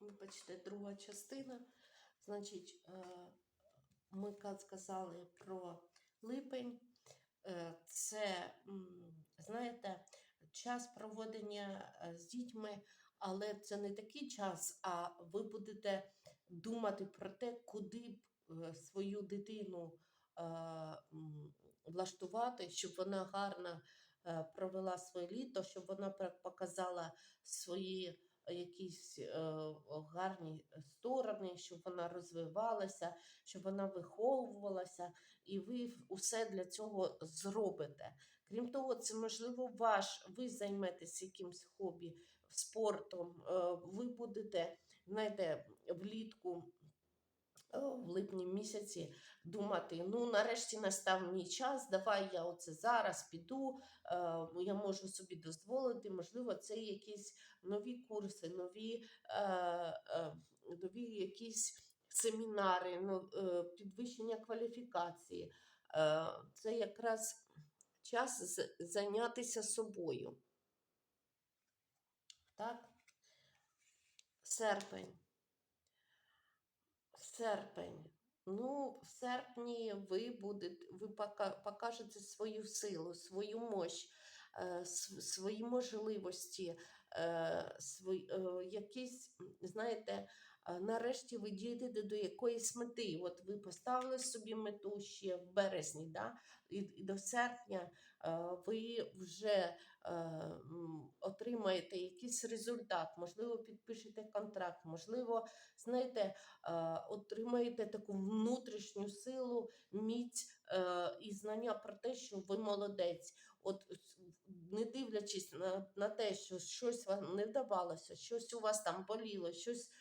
Вибачте, друга частина. Значить, е, ми сказали про липень. Е, Це, знаєте, час проведення е, з дітьми, але це не такий час, а ви будете думати про те, куди б свою дитину влаштувати, щоб вона гарно провела своє літо, щоб вона показала свої якісь е, гарні сторони, щоб вона розвивалася, щоб вона виховувалася, і ви усе для цього зробите. Крім того, це можливо ваш, ви займетесь якимсь хобі, спортом, е, ви будете, знаєте, влітку. Е, В липні місяці думати, ну нарешті настав мій час, давай я оце зараз піду, е, я можу собі дозволити, можливо, це якісь нові курси, нові, е, нові якісь семінари, ну, підвищення кваліфікації. Це якраз час зайнятися собою. Так? Серпень. Серпень. Ну, в серпні ви будете, ви покажете свою силу, свою мощь, е, свої можливості, е, свої, е, якісь, знаєте, нарешті ви дійдете до якоїсь мети. От ви поставили собі мету ще в березні, да? і, і до серпня ви вже отримаєте якийсь результат, можливо, підпишете контракт, можливо, знаєте, е, отримаєте таку внутрішню силу, міць е, і знання про те, що ви молодець. От не дивлячись на, на те, що щось вам не вдавалося, щось у вас там боліло, щось е,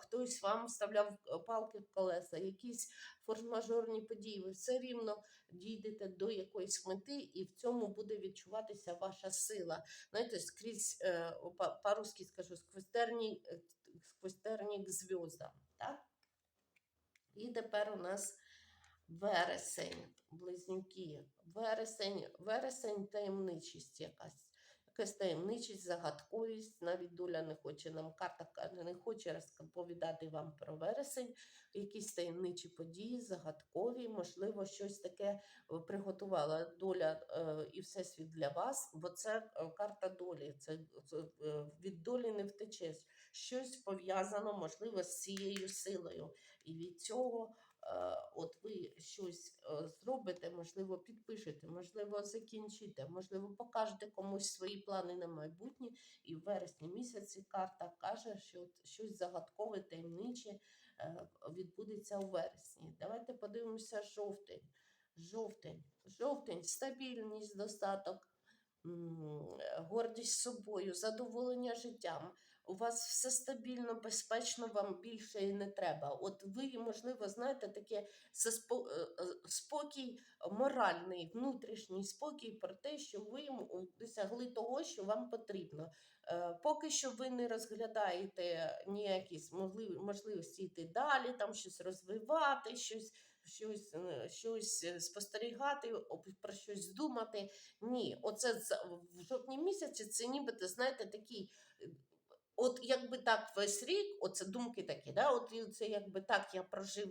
хтось вам вставляв е, палки в колеса, якісь форс-мажорні події, ви все рівно дійдете до якоїсь мети, і в цьому буде відчуватися ваша сила. Знаєте, скрізь е, по- по-русски скажу, сквозь терні, е, сквозь терні к зв'язкам. І тепер у нас вересень, близнюки. Вересень, вересень таємничість якась. Якась таємничість, загадковість. Навіть доля не хоче нам, карта каже, не хоче розповідати вам про вересень. Якісь таємничі події, загадкові, можливо, щось таке е, приготувала доля е, і всесвіт для вас, бо це е, карта долі. Це, від долі не втечеш. Щось пов'язано, можливо, з цією силою. І від цього от ви щось е, зробите, можливо, підпишете, можливо, закінчите, можливо, покажете комусь свої плани на майбутнє. І в вересні місяці карта каже, що от щось загадкове, таємниче е, відбудеться у вересні. Давайте подивимося жовтень. Жовтень, жовтень, стабільність, достаток, гордість собою, задоволення життям. У вас все стабільно, безпечно, вам більше і не треба. От ви, можливо, знаєте, таке е, е, спокій моральний, внутрішній спокій про те, що ви досягли того, що вам потрібно. Е, Поки що ви не розглядаєте ніякі можливості йти далі, там щось розвивати, щось, щось, щось спостерігати, про щось думати. Ні, оце в жовтні місяці це нібито, знаєте, такий. От якби так весь рік, оце думки такі, да, от це якби так я прожив